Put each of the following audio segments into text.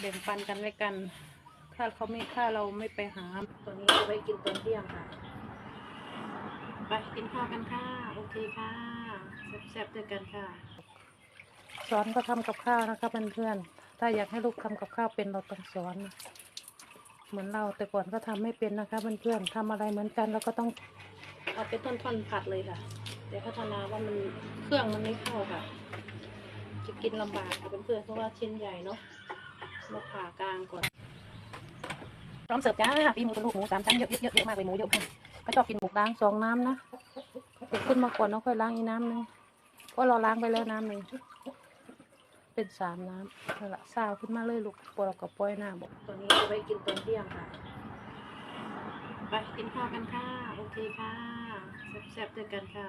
แบ่งปันกันและกัน ถ้าเขาไม่ถ้าเราไม่ไปหา ตัวนี้เอาไว้กินตอนเที่ยงค่ะ ไปกินข้าวกันค่ะ โอเคค่ะแซ่บๆด้วยกันค่ะ สอนก็ทำกับข้าวนะคะเพื่อนๆ ถ้าอยากให้ลูกทำกับข้าวเป็นเราต้องสอน เหมือนเราแต่ก่อนก็ทำไม่เป็นนะคะเพื่อนๆทำอะไรเหมือนกันเราก็ต้องเอาเป็นท่อนๆผัดเลยค่ะ เดี๋ยวพัฒนาว่ามันเครื่องมันไม่เข้าค่ะ จะกินลำบากค่ะเพื่อนๆเพราะว่าชิ้นใหญ่เนาะ มาผ่ากลางก่อนพร้อมเสิร์ฟจ้าปีหมูกระดูกหมูสามชั้นเยอะๆเยอะๆเยอะมากเลยหมูเยอะมากก็ชอบกินหมูล้างสองน้ำนะเดี๋ยวขึ้นมาก่อนแล้วค่อยล้างอีกน้ำหนึงเพราะเราล้างไปแล้วน้ำหนึ่งเป็นสามน้ำนั่นแหละซาวขึ้นมาเลยลูกปลอกกับป้อยหน้าบอกตัวนี้เอาไว้กินตอนเที่ยงค่ะไปกินข้าวกันค่ะโอเคค่ะแซ่บๆด้วยกันค่ะ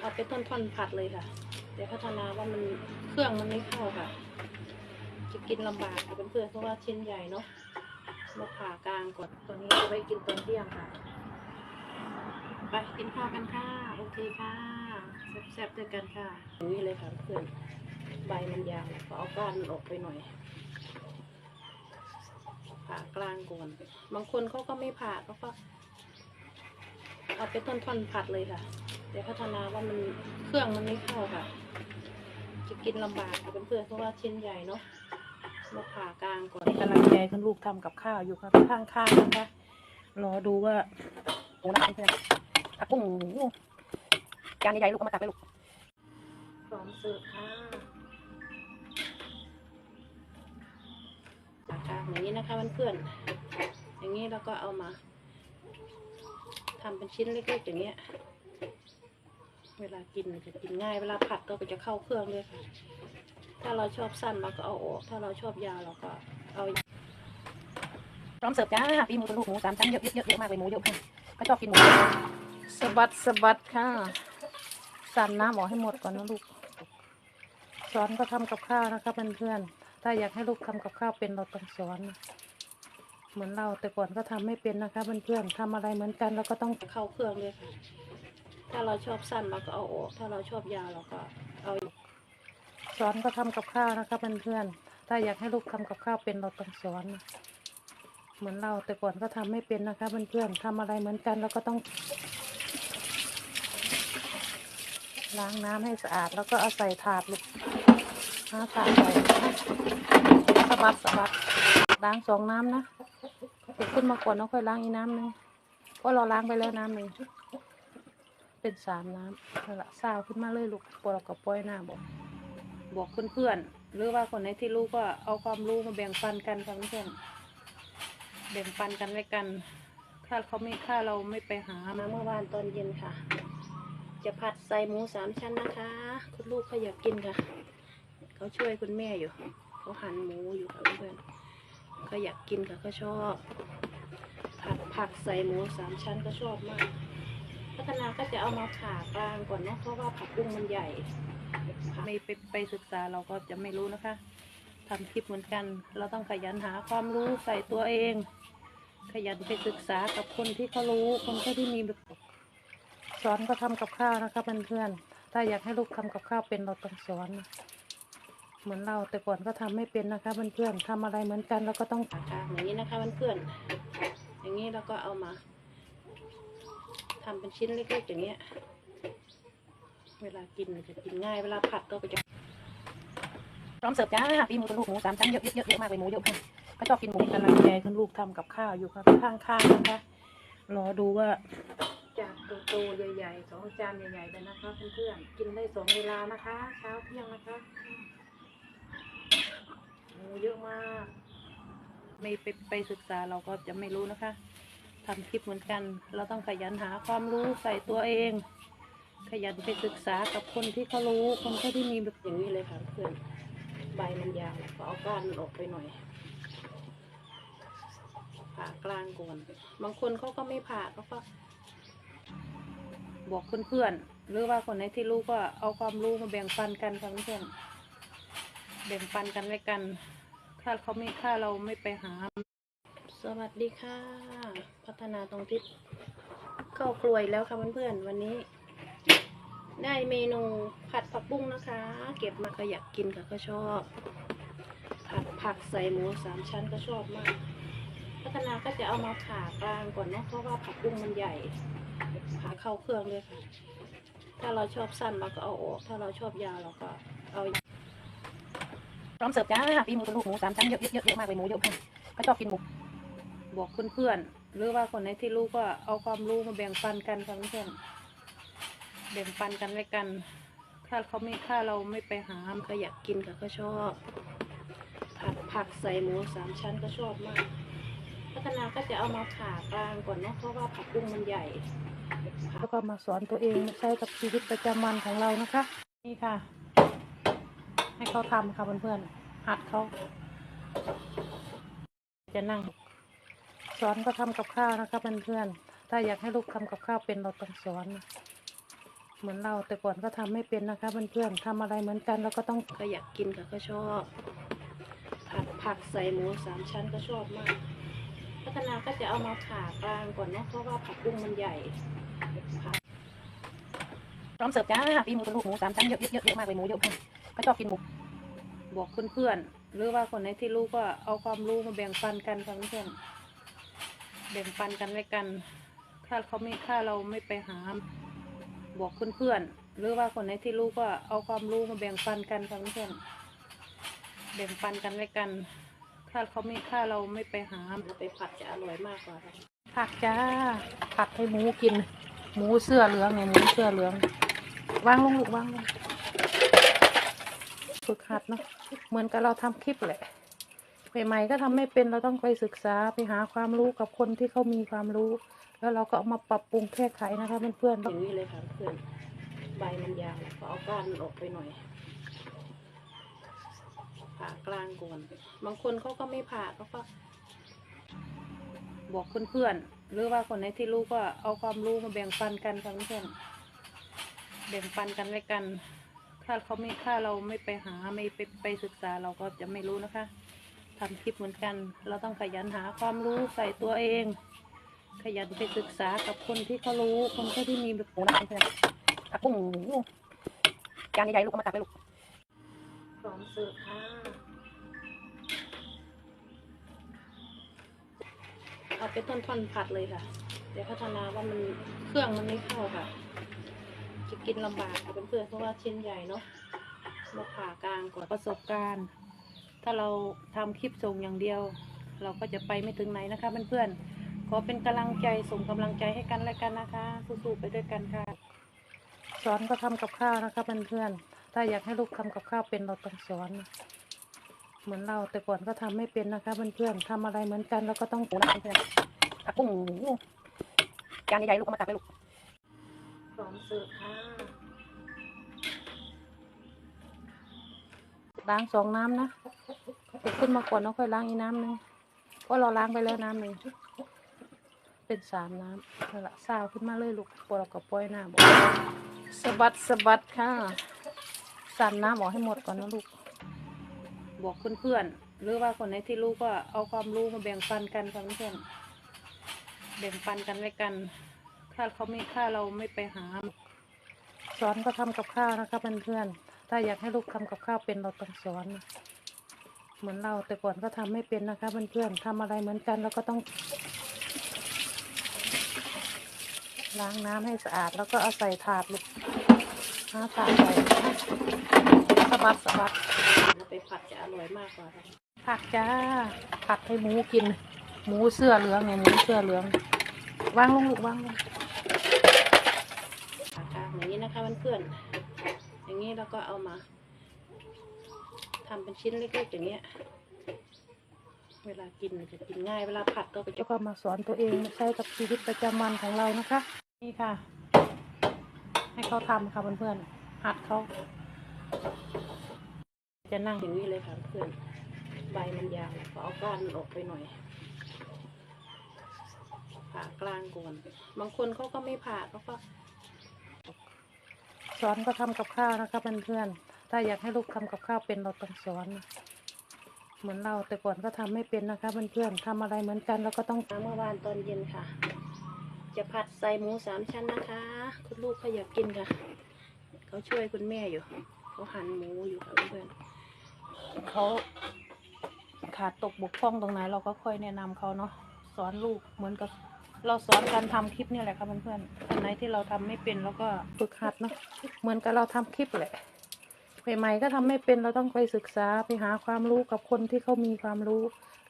เอาเป็นท่อนๆผัดเลยค่ะ เดี๋ยวพัฒนาว่ามันเครื่องมันไม่เข้าค่ะ จะกินลำบากค่ะเพื่อนๆเพราะว่าชิ้นใหญ่เนาะมาผ่ากลางก่อนตัวนี้เอาไว้กินตอนเที่ยงค่ะ ไปกินข้าวกันค่ะ โอเคค่ะแซ่บๆด้วยกันค่ะอุ้ยเลยค่ะเพื่อนใบมันยาวก็เอาก้านมันออกไปหน่อย ผ่ากลางก่อน บางคนเขาก็ไม่ผ่าเขาก็เอาเป็นท่อนๆผัดเลยค่ะเดี๋ยวพัฒนาว่ามันเครื่องมันไม่เข้าค่ะ จะกินลำบากค่ะเพื่อนๆเพราะว่าชิ้นใหญ่เนาะ มาผ่ากลางก่อนกำลังใจคุณลูกทำกับข้าวอยู่ค่ะข้างๆนะคะรอดูว่าโอ้น่ากินเลยผักบุ้งจานใหญ่ๆลูกเอามาตักเลยลูกพร้อมเสิร์ฟค่ะตักกลางอย่างนี้นะคะเพื่อนๆอย่างนี้แล้วก็เอามาทำเป็นชิ้นเล็กๆอย่างเงี้ย เวลากินจะกินง่าย เวลาผัดก็จะเข้าเครื่องเลยค่ะ ถ้าเราชอบสั้นเราก็เอาออก ถ้าเราชอบยาวเราก็เอา พร้อมเสิร์ฟจ้าปีหมูกระดูกหมูสามชั้นเยอะๆเยอะมากเลยหมูเยอะมากก็ชอบกินหมูสะบัดสะบัดค่ะสั่นน้ำออกให้หมดก่อนนะลูกสอนก็ทำกับข้าวนะคะเพื่อนๆ ถ้าอยากให้ลูกทำกับข้าวเป็นเราต้องสอน เหมือนเราแต่ก่อนก็ทำไม่เป็นนะคะเพื่อนๆทำอะไรเหมือนกันเราก็ต้องเข้าเครื่องเลยค่ะ ถ้าเราชอบสั้นเราก็เอาออก ถ้าเราชอบยาวเราก็เอาสอนก็ทำกับข้าวนะคะเพื่อนๆถ้าอยากให้ลูกทำกับข้าวเป็นเราต้องสอนเหมือนเราแต่ก่อนก็ทำไม่เป็นนะคะเพื่อนๆทำอะไรเหมือนกันเราก็ต้อง ล้างน้ำให้สะอาดแล้วก็เอาใส่ถาดลูกหาถาดใส่สะบัดสะบัดล้างสองน้ำนะเดี๋ยวขึ้นมาก่อนแล้วค่อยล้างอีกน้ำหนึ่งเพราะเราล้างไปแล้วน้ำหนึ่ง เป็นสามน้ำนั่นละซาวขึ้นมาเลยลูกปลอกกับป้อยหน้าบอก บอกเพื่อนๆหรือว่าคนไหนที่รู้ก็เอาความรู้มาแบ่งปันกันค่ะเพื่อนๆแบ่งปันกันไว้กัน ถ้าเขาไม่ถ้าเราไม่ไปหามาเมื่อวานตอนเย็นค่ะ จะผัดใส่หมูสามชั้นนะคะ คุณลูกเขาอยากกินค่ะ เขาช่วยคุณแม่อยู่ เขาหั่นหมูอยู่ค่ะเพื่อนๆเขาอยากกินค่ะเขาชอบผัดผักใส่หมูสามชั้นก็ชอบมาก พัฒนาก็จะเอามาผ่ากลางก่อนเนาะเพราะว่าผักบุ้งมันใหญ่ไม่ไปไปศึกษาเราก็จะไม่รู้นะคะทำคลิปเหมือนกัน เราต้องขยันหาความรู้ใส่ตัวเอง ขยันไปศึกษากับคนที่เขารู้ คนที่มีแบบสอนก็ทำกับข้าวนะคะเพื่อนๆ ถ้าอยากให้ลูกทำกับข้าวเป็นเราต้องสอนนะเหมือนเราแต่ก่อนก็ทำไม่เป็นนะคะเพื่อนๆทำอะไรเหมือนกันเราก็ต้องกลางอย่างนี้นะคะเพื่อนๆอย่างนี้เราก็เอามา ทำเป็นชิ้นเล็กๆอย่างเงี้ย เวลากินจะกินง่าย เวลาผัดก็ไปจะพร้อมเสิร์ฟจ้าปีหมูกระดูกหมูสามชั้นเยอะๆเยอะมากเลยหมูเยอะมากก็ชอบกินหมูกำลังใจคุณลูกทำกับข้าวอยู่ค่ะข้างๆนะคะ รอดูว่าจานโตๆใหญ่ๆสองจานใหญ่ๆเลยนะคะเพื่อนๆกินได้สองเวลานะคะ เช้าเที่ยงนะคะหมูเยอะมาก ไม่ไปไปศึกษาเราก็จะไม่รู้นะคะ ทำคลิปเหมือนกัน เราต้องขยันหาความรู้ใส่ตัวเอง ขยันไปศึกษากับคนที่เขารู้ คนที่มีแบบอย่างนี้เลยค่ะเพื่อนใบมันยาวก็เอาก้านมันออกไปหน่อยผ่ากลางก่อน บางคนเขาก็ไม่ผ่าเขาก็ บอกเพื่อนๆหรือว่าคนไหนที่รู้ก็เอาความรู้มาแบ่งปันกันค่ะเพื่อนแบ่งปันกันไว้กัน ถ้าเขาไม่ถ้าเราไม่ไปหา สวัสดีค่ะ พัฒนาตรงทิศเข้าครัวอีกแล้วค่ะเพื่อนๆวันนี้ ได้เมนูผัดผักบุ้งนะคะ เก็บมาก็อยากกินค่ะก็ชอบ ผัดผักใส่หมูสามชั้นก็ชอบมาก พัฒนาก็จะเอามาผ่ากลางก่อนเนาะเพราะว่าผักบุ้งมันใหญ่ผ่าเข้าเครื่องเลยค่ะ ถ้าเราชอบสั้นเราก็เอาออก ถ้าเราชอบยาวเราก็เอาพร้อมเสิร์ฟจ้าปีหมูกระลูกหมูสามชั้นเยอะเยอะเยอะมากเลยหมูเยอะค่ะก็ชอบกินหมู บอกเพื่อนๆหรือว่าคนไหนที่รู้ก็เอาความรู้มาแบ่งปันกันค่ะเพื่อนๆแบ่งปันกันไว้กัน ถ้าเขาไม่ถ้าเราไม่ไปหามก็อยากกินค่ะก็ชอบ ผักผักใส่หมูสามชั้นก็ชอบมากพัฒนาก็จะเอามาผ่ากลางก่อนเนาะเพราะว่าผักบุ้งมันใหญ่แล้วก็มาสอนตัวเองใช้กับชีวิตประจำวันของเรานะคะ นี่ค่ะ ให้เขาทำค่ะเพื่อนๆหัดเขาจะนั่ง สอนก็ทำกับข้าวนะคะเพื่อนๆถ้าอยากให้ลูกทำกับข้าวเป็นเราต้องสอน เหมือนเราแต่ก่อนก็ทำไม่เป็นนะคะเพื่อนๆทำอะไรเหมือนกันเราก็ต้องก็อยากกินค่ะก็ชอบผักผักใส่หมูสามชั้นก็ชอบมาก พัฒนาก็จะเอามาผ่ากลางก่อนเนาะเพราะว่าผักบุ้งมันใหญ่ค่ะพร้อมเสิร์ฟจ้าปีหมูกระลูกหมูสามชั้นเยอะเยอะเยอะมากเลยหมูเยอะค่ะก็ชอบกินหมูบอกเพื่อนๆหรือว่าคนไหนที่รู้ก็เอาความรู้มาแบ่งปันกันค่ะเพื่อนๆ แบ่งปันกันไว้กัน ถ้าเขาไม่ถ้าเราไม่ไปหาบอกเพื่อนๆหรือว่าคนไหนที่รู้ก็เอาความรู้มาแบ่งปันกันค่ะเพื่อนแบ่งปันกันไว้กัน ถ้าเขาไม่ถ้าเราไม่ไปหาเราไปผัดจะอร่อยมากกว่า ผัดจ้า ผัดให้หมูกิน หมูเสื้อเหลืองเนี่ยหมูเสื้อเหลือง วางลงลูกวางลงฝึกหัดเนาะ เหมือนกับเราทำคลิปแหละ ใหม่ๆก็ทำไม่เป็นเราต้องไปศึกษาไปหาความรู้กับคนที่เขามีความรู้ แล้วเราก็เอามาปรับปรุงแก้ไขนะคะเพื่อนๆอย่างนี้เลยค่ะเพื่อนใบมันยาวก็เอาก้านมันออกไปหน่อยผ่ากลางก่อนบางคนเขาก็ไม่ผ่าเขาก็ บอกเพื่อนๆหรือว่าคนไหนที่รู้ก็เอาความรู้มาแบ่งปันกันค่ะเพื่อนแบ่งปันกันไว้กัน ถ้าเขาไม่ถ้าเราไม่ไปหาไม่ไปไปศึกษาเราก็จะไม่รู้นะคะ ทำคลิปเหมือนกัน เราต้องขยันหาความรู้ใส่ตัวเอง ขยันไปศึกษากับคนที่เขารู้ คนที่มีแบบโอ้นะเพื่อนๆผักบุ้งหมูจานใหญ่ๆลูกเอามาตักไปลูกพร้อมเสิร์ฟค่ะเอาเป็นท่อนๆผัดเลยค่ะ เดี๋ยวพัฒนาว่ามันเครื่องมันไม่เข้าค่ะ จะกินลำบากค่ะเพื่อนๆเพราะว่าชิ้นใหญ่เนาะมาผ่ากลางก่อนประสบการณ์ ถ้าเราทำคลิปส่งอย่างเดียว เราก็จะไปไม่ถึงไหนนะคะเพื่อนๆขอเป็นกำลังใจส่งกำลังใจให้กันและกันนะคะ สู้ๆไปด้วยกันค่ะ สอนก็ทำกับข้าวนะคะเพื่อนๆถ้าอยากให้ลูกทำกับข้าวเป็นเราต้องสอนนะเหมือนเราแต่ก่อนก็ทำไม่เป็นนะคะเพื่อนๆทำอะไรเหมือนกันเราก็ต้องโอ้นะเพื่อนๆผักบุ้งหมูจานใหญ่ๆลูกเอามาตักไปลูกพร้อมเสิร์ฟค่ะ ล้างสองน้ำนะเด็กขึ้นมาก่อนแล้วค่อยล้างอีกน้ำหนึงเพราะเราล้างไปแล้วน้ำหนึ่งเป็นสามน้ำนั่ละซาวขึ้นมาเลยลูกพอเราก็ปล่อยหน้ำบอกสะบัดสะบัดค่ะสั่นน้ำออกให้หมดก่อนนะลูก บอกเพื่อนๆหรือว่าคนไหนที่รู้ก็เอาความรู้มาแบ่งปันกันค่ะเพื่อนๆแบ่งปันกันไว้กัน ถ้าเขาไม่ถ้าเราไม่ไปหา สอนก็ทำกับข้าวนะคะเพื่อนๆถ้าอยากให้ลูกทำกับข้าวเป็นเราต้องสอน เหมือนเราแต่ก่อนก็ทำไม่เป็นนะคะเพื่อนๆทำอะไรเหมือนกันเราก็ต้อง ล้างน้ำให้สะอาด แล้วก็เอาใส่ถาดลูกหาถาดใส่สะบัดสะบัดไปผัดจะอร่อยมากกว่าผักจ้าผัดให้หมูกิน หมูเสื้อเหลืองเนี่ยหมูเสื้อเหลืองวางลงลูกวางลงผักกลาง อย่างนี้นะคะเพื่อนๆอย่างนี้แล้วก็เอามาทำเป็นชิ้นเล็กๆอย่างเงี้ย เวลากินจะกินง่าย เวลาผัดก็ไปก็มาสอนตัวเองใช้กับชีวิตประจำวันของเรานะคะ นี่ค่ะ ให้เขาทำค่ะเพื่อนๆหัดเขาจะนั่งอย่างนี้เลยค่ะเพื่อนใบมันยาวก็เอาก้านมันออกไปหน่อยผ่ากลางก่อน บางคนเขาก็ไม่ผ่าเขาก็ สอนก็ทำกับข้าวนะคะเพื่อนๆถ้าอยากให้ลูกทำกับข้าวเป็นเราต้องสอน เหมือนเราแต่ก่อนก็ทำไม่เป็นนะคะเพื่อนๆทำอะไรเหมือนกันเราก็ต้องเมื่อวานตอนเย็นค่ะ จะผัดใส่หมูสามชั้นนะคะ คุณลูกเขาอยากกินค่ะเขาช่วยคุณแม่อยู่เขาหั่นหมูอยู่ค่ะเพื่อนเขาขาดตกบกพร่องตรงไหนเราก็ค่อยแนะนำเขาเนาะสอนลูกเหมือนกับ เราสอนการทำคลิปนี่แหละค่ะเพื่อนๆอันไหนที่เราทำไม่เป็นเราก็ฝึกหัดเนาะเหมือนกับเราทำคลิปแหละใหม่ๆก็ทำไม่เป็นเราต้องไปศึกษาไปหาความรู้กับคนที่เขามีความรู้